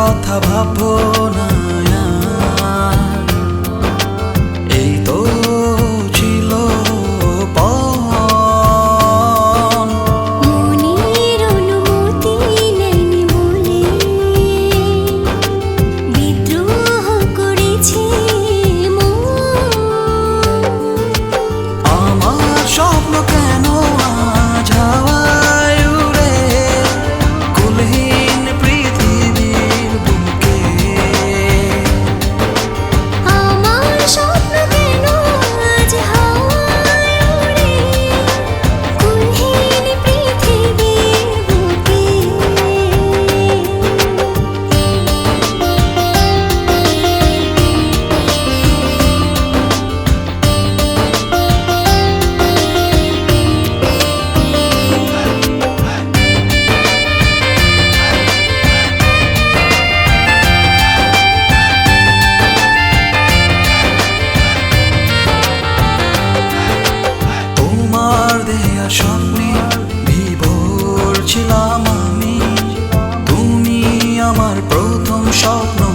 कथा भाव। ছিলাম আমি। তুমি আমার প্রথম স্বপ্ন